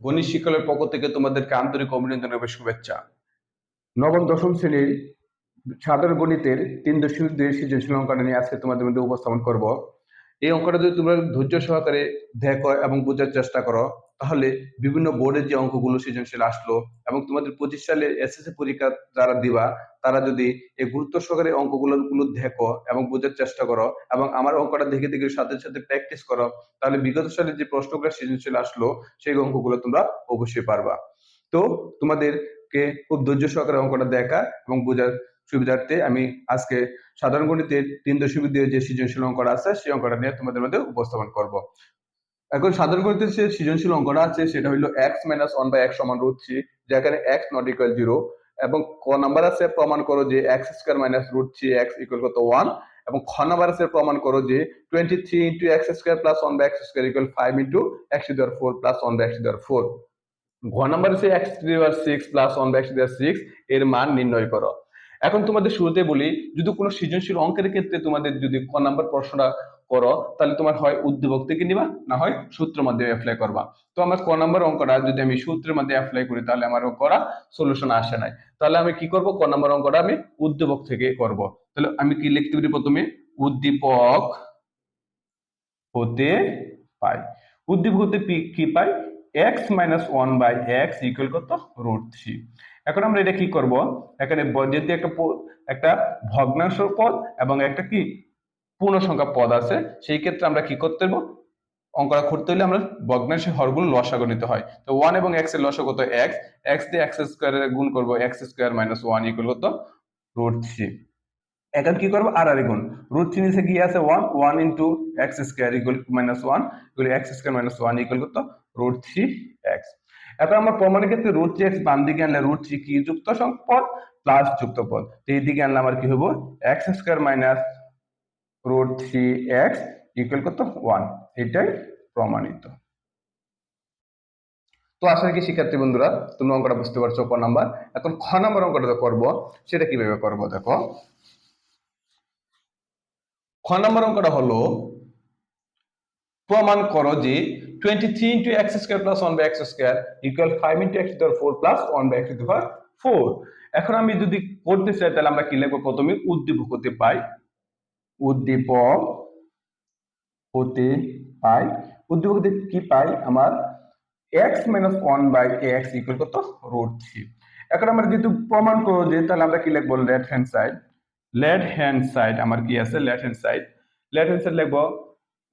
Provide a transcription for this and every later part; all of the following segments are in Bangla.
গণিত শিক্ষালয়ের পক্ষ থেকে তোমাদেরকে আন্তরিক অভিনন্দন এবং শুভেচ্ছা। নবম, দশম শ্রেণির সাধারণ গণিতের তিন দশমিক দুই সৃজনশীল অঙ্কটা নিয়ে আজকে তোমাদের মধ্যে উপস্থাপন করব। এই অঙ্কটা যদি তোমরা ধৈর্য সহকারে দেখো এবং বোঝার চেষ্টা করো, তাহলে বিভিন্ন বোর্ডের যে অঙ্কগুলো সৃজনশীল আসলো এবং তোমাদের পঁচিশ সালে এসএসসি পরীক্ষা যারা দিবা, তারা যদি এই গুরুত্ব সহকারে অঙ্কগুলো গুলো দেখো এবং বোঝার চেষ্টা করো এবং আমার অঙ্কটা দেখে দেখে সাথে সাথে প্র্যাকটিস করো, তাহলে বিগত সালে যে প্রশ্নগুলো সৃজনশীল আসলো, সেই অঙ্কগুলো তোমরা অবশ্যই পারবা। তো তোমাদেরকে খুব ধৈর্য সহকারে অঙ্কটা দেখা এবং বোঝার সুবিধার্থে আমি আজকে সাধারণ গণিতের তিন দশমিক দিয়ে যে সৃজনশীল অঙ্কটা আছে, সেই অঙ্কটা নিয়ে তোমাদের মধ্যে উপস্থাপন করব। এখন সাধারণ গণিতের যে সৃজনশীল অঙ্কটা আছে, সেটা হলো x minus one by x সমান রুট থ্রি যেখানে এক্স নট ইকুয়াল জিরো এবং ক নাম্বার আছে, প্রমাণ করো যে x square minus root three x equal কত ওয়ান এবং খ নাম্বার আছে, প্রমাণ করো যে twenty three into x square plus one by x square equal five into x দেওয়ার four plus one by x দেওয়ার ফোর ঘ নাম্বার আছে এক্স দেওয়ার six plus one by x দেওয়ার সিক্স এর মান নির্ণয় করো। এখন তোমাদের শুরুতে বলি, যদি কোনো সৃজনশীল অঙ্কের ক্ষেত্রে তোমাদের যদি ক নাম্বার প্রশ্নটা করো, তাহলে তোমার হয় উদ্দীপক থেকে নিবা, না হয় সূত্রের মাধ্যমে অ্যাপ্লাই করবা। তো আমার ক নাম্বার অঙ্কটা যদি আমি সূত্রের মাধ্যমে অ্যাপ্লাই করি, তাহলে আমার করা সলিউশন আসে নাই। তাহলে আমি কি করব? ক নাম্বার অঙ্কটা আমি উদ্দীপক থেকে করব। তাহলে আমি কি লিখতে পারি প্রথমে? উদ্দীপক হতে পাই। উদ্দীপক হতে কি পাই? X minus one by x equal কত? রুট থ্রি এখন আমরা এটা কি করব? এখানে যদি একটা একটা ভগ্নাংশ পদ এবং একটা কি? পূর্ণ সংখ্যা পদ আছে, সেই ক্ষেত্রে আমরা কি করতে পারব? অঙ্কটা করতে হলে আমরা ভগ্নাংশের হরগুলো লসাগু নিতে হয়। তো ওয়ান এবং এক্সের লসাগু কত? এক্স এক্স দিয়ে এক্স স্কোয়ার গুণ করব x square minus one equal কত? রুট থ্রি এখন কি করব? আর আর গুণ। রুট থ্রি নিচে কি আছে? One one into x square equal minus one x square minus one equal কত? রুট থ্রি এক্স এখন আমরা প্রমাণের ক্ষেত্রে রুট থ্রি এক্স বাম দিকে আনলে রুট থ্রি কি? যুক্ত পদ প্লাস যুক্ত পদ। তো এই দিকে আনলে আমার কি হব x square minus root three x equal কত? ওয়ান এটাই প্রমাণিত। তো আশা কি শিক্ষার্থী বন্ধুরা তুমি অঙ্কটা বুঝতে পারছ, ক নাম্বার। এখন খ নাম্বার অঙ্কটা করব, সেটা কীভাবে করব দেখো। খ নাম্বার অঙ্কটা হলো, প্রমাণ করো যে twenty three into x square plus one by x square equal five into x to four plus one by x to four এখন আমি যদি করতে চাই, তাহলে আমরা কি লিখব? প্রথমে উদ্দীপক হতে পাই, উদ্দীপক হতে পাই। উদ্দীপক হতে কি পাই? আমার minus one by x equal কত? রুট থ্রি এখন আমরা যেহেতু প্রমাণ করব যে, তাহলে আমরা কি লিখব? Left hand side left hand side আমার কি আছে? Left hand side left hand side লিখব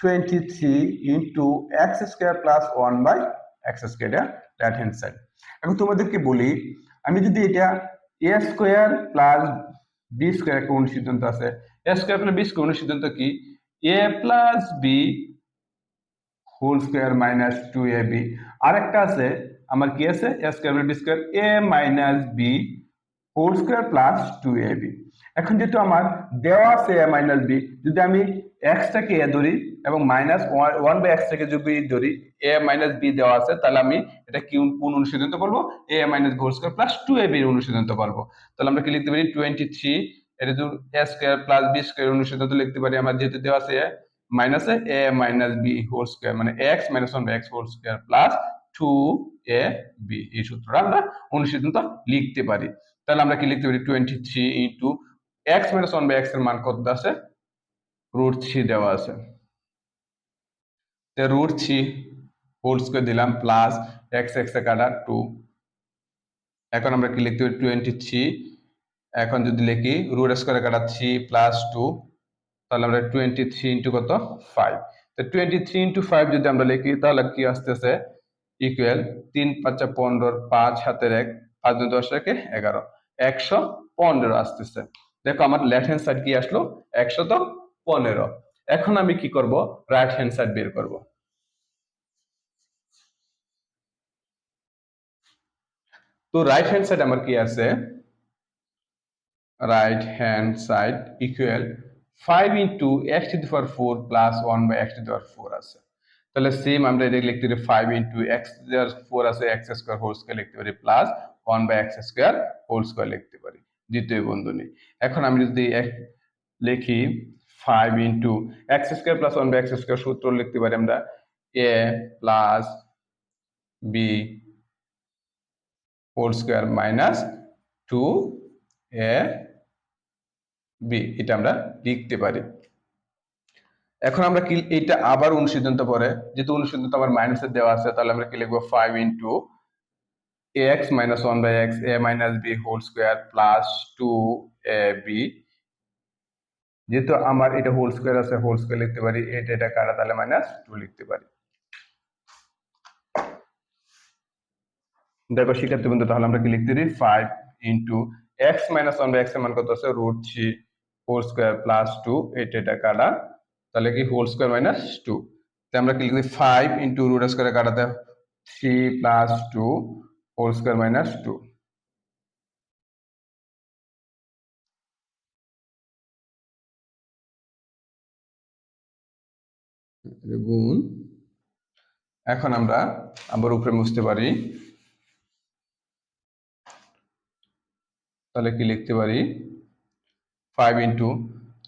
twenty three into x square plus one by x square left hand side এখন তোমাদেরকে বলি, আমি যদি এটা A square plus B square একটা অনুসিদ্ধান্ত আছে A square plus B square অনুসিদ্ধান্ত কি? A plus B whole square minus two A B আরেকটা আছে, আমার কি আছে? A square plus B square A minus B whole square plus two A B এখন যেহেতু আমার দেওয়া আছে এ মাইনাস বি যদি আমি এক্সটাকে এ ধরি এবং মাইনাস ওয়ান বাই এক্স থেকে যদি ধরি এ মাইনাস বি দেওয়া আছে, তাহলে আমি এটা কি কোন অনুসিদ্ধান্ত করব? A minus whole square plus two A বির অনুসিদ্ধান্ত পারব তাহলে আমরা কি লিখতে পারি? টোয়েন্টি থ্রি এটা যদি A square plus B square অনুসিদ্ধান্ত লিখতে পারি, আমার যেহেতু দেওয়া আছে এ মাইনাসে A minus B whole square মানে x minus one by x whole square plus two A B এই সূত্রটা আমরা অনুসিদ্ধান্ত লিখতে পারি। তাহলে আমরা কি লিখতে পারি? Twenty three into x minus one by এক্সের মান কত আছে? রুট থ্রি দেওয়া আছে। রুট থ্রি হোল স্কোয়ার দিলাম প্লাস এক্স এক্স কাটা টু এখন আমরা কি লিখতে পারি? টোয়েন্টি থ্রি এখন যদি লিখি রুট স্কোয়ার কাটা থ্রি প্লাস টু তাহলে আমরা টোয়েন্টি থ্রি ইন্টু কত? ফাইভ তো টোয়েন্টি থ্রি ইন্টু ফাইভ যদি আমরা লিখি, তাহলে কি আসতেছে? ইকুয়াল তিন পাঁচা পনেরো পাঁচ হাতের এক, পাঁচ দশ একে এগারো। একশো পনেরো আসতেছে। দেখো, আমার লেফট হ্যান্ড সাইড কি আসলো? একশো তো পনেরো। এখন আমি কি করব? রাইট হ্যান্ড সাইড বের করব। তো রাইট হ্যান্ড সাইড আমার কি আছে? Right hand side equal five into x to the power four plus one by x to the power four আছে। তাহলে সেম আমরা এটা লিখতে পারি ফাইভ ইন্টু এক্স ফোর আছে এক্স স্কোয়ার হোল স্কোয়ার লিখতে পারি plus one by x square whole square লিখতে পারি। দ্বিতীয় বন্ধনী। এখন আমি যদি লিখি five into x square plus one by x square সূত্র লিখতে পারি আমরা A plus B whole square minus two A B এটা আমরা লিখতে পারি। এখন আমরা কি এইটা আবার অনুসিদ্ধান্ত পরে, যেহেতু অনুসিদ্ধান্ত আমার মাইনাসে দেওয়া আছে, তাহলে আমরা কি লিখব five into x minus one by x A minus B whole square plus two A B যেহেতু আমার এটা হোল স্কোয়ার আছে হোল স্কোয়ার লিখতে পারি, এটা এটা কাটা, তাহলে মাইনাস টু লিখতে পারি। দেখো, শিক্ষার্থী বন্ধু তাহলে আমরা কি লিখতে পারি five into x minus one by এক্সের মান কত আছে? Root three whole square plus two এটা এটা কাটা, তাহলে কি হোল স্কোয়ার মাইনাস টু আমরা কি লিখতে ফাইভ ইন্টু রুট স্কোয়ারে কাটাতে three plus two whole square minus two গুণ। এখন আমরা আবার উপরে বুঝতে পারি। তাহলে কি লিখতে পারি? ফাইভ ইন্টু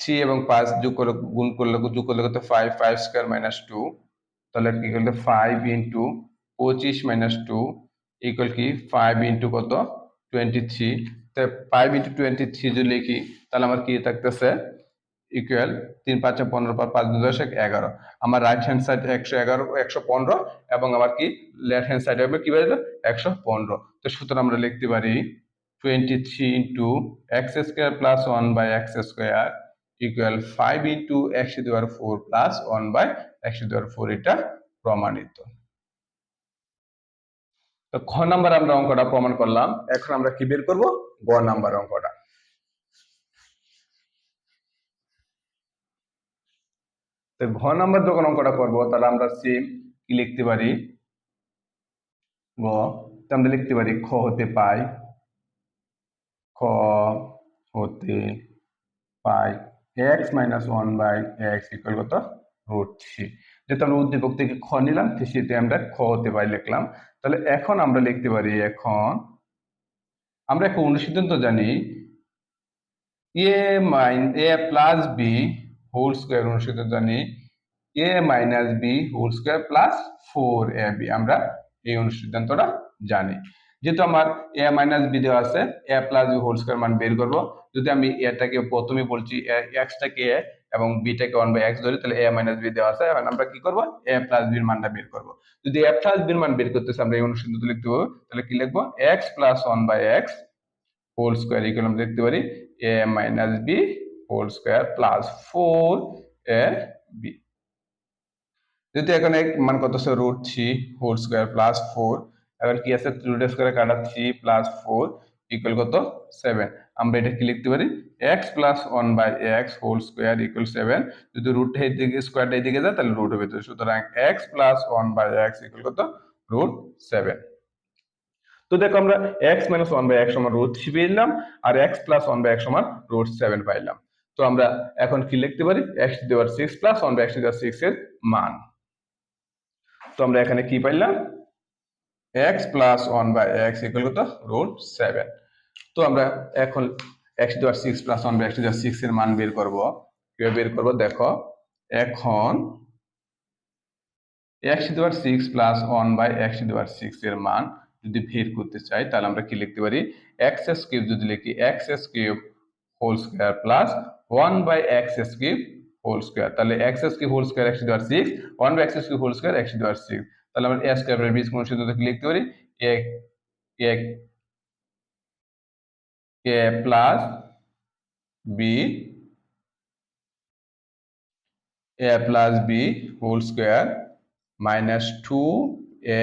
থ্রি এবং পাঁচ যোগ করে গুণ করলে, যোগ করলে কত? Five five square minus two তাহলে কি করলে? ফাইভ ইন্টু পঁচিশ মাইনাস টু ইকুয়াল কি? ফাইভ ইন্টু কত? Twenty three five into twenty three যদি লিখি, তাহলে আমার কি থাকতেছে? ইকুয়াল তিন, পাঁচে পনেরো, পাঁচ পাঁচ, দুই দশক এগারো। আমার রাইট হ্যান্ড সাইড একশো এগারো, একশো পনেরো এবং আমার কি লেফট হ্যান্ড সাইড হবে কি বেরোলো একশো পনেরো। তো সুতরাং আমরা লিখতে পারি twenty three into x square plus one by x square equal five into একশো দেওয়ার ফোর প্লাস ওয়ান বাই একশো দেওয়ার ফোর এটা প্রমাণিত। তো খ নাম্বার আমরা অঙ্কটা প্রমাণ করলাম। এখন আমরা কি বের করব? গ নাম্বার অঙ্কটা। তো ঘ নাম্বার যখন অঙ্কটা করব, তাহলে আমরা সেম কি লিখতে পারি? তো আমরা লিখতে পারি খ হতে পাই, খ হতে পাই x minus one by x equal কত? রুট থ্রি যেহেতু আমরা উদ্দীপক থেকে খ নিলাম সেতে আমরা খ হতে পাই লিখলাম। তাহলে এখন আমরা লিখতে পারি এখন, আমরা একটা অনুসিদ্ধান্ত জানি A minus A plus B whole square অনুসিদ্ধান্ত জানি A minus B whole square plus four A B আমরা এই অনুসিদ্ধান্তটা জানি। যেহেতু আমার এ মাইনাস বি দেওয়া আছে A plus B whole square মান বের করব। যদি আমি এটাকে প্রথমে বলছি এক্সটাকে এ এবং বিটাকে ওয়ান বাই এক্স ধরি, তাহলে এ মাইনাস বি দেওয়া আছে। এখন আমরা কি করব? এ প্লাস বির মানটা বের করব। যদি এ প্লাস বির মান বের করতেছে, আমরা এই অনুসিদ্ধান্ত লিখতে পারব। তাহলে কি লিখব? X plus one by x whole square equal আমরা লিখতে পারি A minus B whole square plus four A B যদি এখানে মান কত আছে? Root three whole square plus এখন কি আছে? রুট স্কোয়ারে কাটা থ্রি প্লাস ফোর ইকুয়াল কত? সেভেন আমরা এটা কি লিখতে পারি? X plus one by x whole square equal seven যদি রুট এইদিকে স্কোয়ারটা এইদিকে যায়, তাহলে রুট হবে তো সুতরাং x plus one by x equal কত? রুট সেভেন তো দেখো আমরা x minus one by x সমান রুট থ্রি পেলাম আর x plus one by x সমান রুট সেভেন পাইলাম। তো আমরা এখন কি লিখতে পারি? এক্স টু দেওয়ার six plus one by x to দেওয়ার সিক্স এর মান। তো আমরা এখানে কি পাইলাম? X plus one by x equal কত রুট সেভেন তো আমরা এখন এক্স দেওয়ার six plus one by x দেওয়ার সিক্স এর মান বের করব। কীভাবে বের করব? দেখো, এখন এক্স দেওয়ার six plus one by x দেওয়ার সিক্স এর মান যদি বের করতে চাই, তাহলে আমরা কি লিখতে পারি? এক্স এস কিউব যদি লিখি x S cube whole square plus one by x S cube whole square তাহলে x S cube whole square x দেওয়ার six one by x S cube whole square x দেওয়ার সিক্স তাহলে আমরা এ স্কোয়ার বীজ কোন সূত্র থেকে লিখতে পারি? A A A plus B A plus B whole square minus two A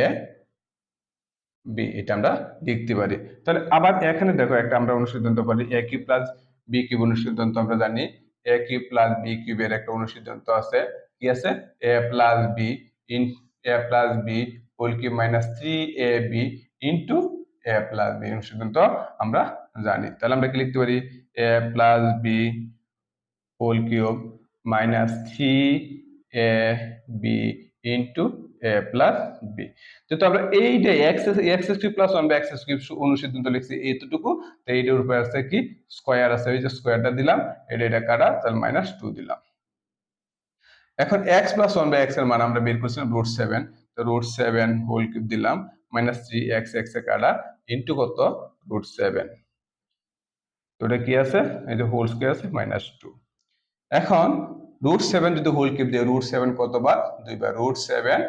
B এটা আমরা লিখতে পারি। তাহলে আবার এখানে দেখো একটা আমরা অনুসিদ্ধান্ত পারি। A cube plus B cube অনুসিদ্ধান্ত আমরা জানি। এ কিউব প্লাস বি কিউবের একটা অনুসিদ্ধান্ত আছে। কি আছে? A plus B in A plus B whole cube minus three A B into A plus B অনুসিদ্ধান্ত আমরা জানি। তাহলে আমরা কি লিখতে পারি? A plus B whole cube minus three A B into plus B যেহেতু আমরা এইটা x x cube plus one by x cube অনুসিদ্ধান্ত লিখছি এইটুকু, তো এইটার উপরে আছে কি? স্কোয়ার আছে স্কোয়ারটা দিলাম, এটা এটা কাটা, তাহলে মাইনাস টু দিলাম। এখন এক্স প্লাস ওয়ান এক্সের মান আমরা বের করছিলাম root seven root seven whole cube দিলাম মাইনাস থ্রি এক্স এক্স এ কাটা ইন্টু কত? রুট সেভেন তো এটা কি আছে? এই হোল স্কোয়ার আছে মাইনাস টু এখন রুট সেভেন যদি হোল কিউব দিয়ে রুট সেভেন কতবার? দুইবার। রুট সেভেন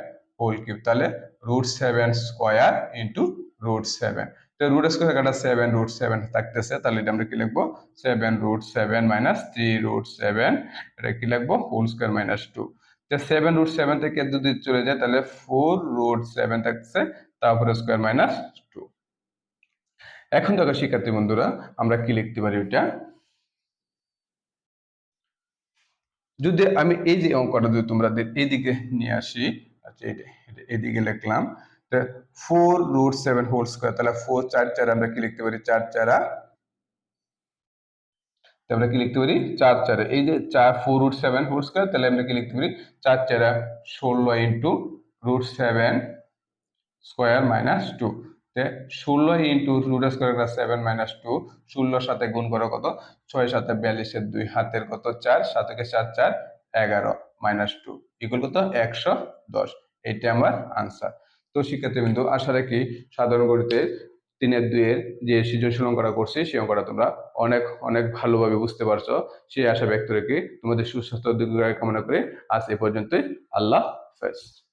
হোল কিউব তাহলে root seven square into root seven তো রুট স্কোয়ার কাটা সেভেন রুট সেভেন থাকতেছে, তাহলে এটা আমরা কি লিখব? Seven root seven minus three root seven এটা কি লিখব? হোল স্কোয়ার মাইনাস টু তো সেভেন রুট সেভেন থেকে যদি চলে যায়, তাহলে ফোর রুট সেভেন থাকছে তারপরে স্কোয়ার মাইনাস টু এখন দেখো, শিক্ষার্থী বন্ধুরা, আমরা কি লিখতে পারি ওইটা? যদি আমি এই যে অঙ্কটা যদি তোমরা এইদিকে নিয়ে আসি আচ্ছা এদিকে লিখলাম four root seven whole square তাহলে ফোর চার চার আমরা কি লিখতে পারি? চার চারা আমরা কি লিখতে পারি? চার চারে। এই যে চার four root seven whole square তাহলে আমরা কি লিখতে পারি? চার চারা ষোলো into root seven square minus two ষোলো into root square seven minus two ষোলোর সাথে গুণ করো কত? ছয় সাথে বিয়াল্লিশের দুই, হাতের কত? চার, সাতকে চার চার এগারো মাইনাস টু ইকুয়াল কত? একশো দশ। এটি আমার আনসার তো শিক্ষার্থী বিন্দু আশা রাখি সাধারণ গণিতে তিনের দুইয়ের যে সৃজনশীল অঙ্কটা করছি, সেই অঙ্কটা তোমরা অনেক অনেক ভালোভাবে বুঝতে পারছ। সেই আশা ব্যক্ত রেখে তোমাদের সুস্বাস্থ্য দীর্ঘায়ু কামনা করে আজ এ পর্যন্তই। আল্লাহ হাফেজ।